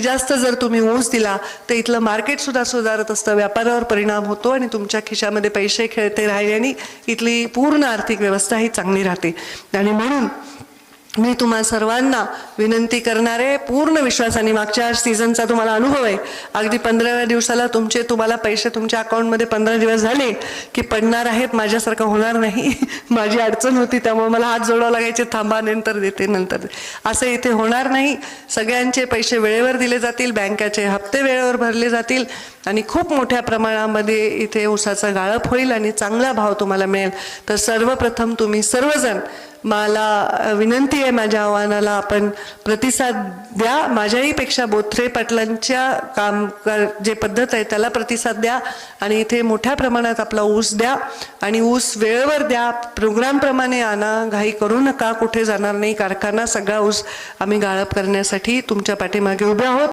जास्तीत जास्त जर तुम्ही ऊस दिला तर इथलं मार्केट सुद्धा सुधारत असतं. व्यापारावर परिणाम होतो आणि तुमच्या खिशामध्ये पैसे खेळते राहिल्याने इथली पूर्ण आर्थिक व्यवस्था ही चांगली राहते. आणि म्हणून मी तुम्हा सर्वांना विनंती करणारे पूर्ण विश्वासाने मागच्या सीझनचा तुम्हाला अनुभव आहे. अगदी पंधराव्या दिवसाला तुमचे तुम्हाला पैसे तुमच्या अकाउंटमध्ये पंधरा दिवस झाले की पडणार आहेत माझ्यासारखं होणार नाही. माझी अडचण होती त्यामुळे मला हात जोडावं लागायचे थांबा नंतर देते नंतर असं इथे होणार नाही. सगळ्यांचे पैसे वेळेवर दिले जातील बँकाचे हप्ते वेळेवर भरले जातील आणि खूप मोठ्या प्रमाणामध्ये इथे उसाचा गाळप होईल आणि चांगला भाव तुम्हाला मिळेल. तर सर्वप्रथम तुम्ही सर्वजण मला विनंती आहे माझ्या आव्हानाला आपण प्रतिसाद द्या. माझ्याही पेक्षा बोथरे पाटलांच्या काम कर जे पद्धत आहे त्याला प्रतिसाद द्या आणि इथे मोठ्या प्रमाणात आपला ऊस द्या आणि ऊस वेळेवर द्या. प्रोग्रामप्रमाणे आणा घाई करू नका. कुठे जाणार नाही कारखाना. सगळा ऊस आम्ही गाळप करण्यासाठी तुमच्या पाठीमागे उभे आहोत.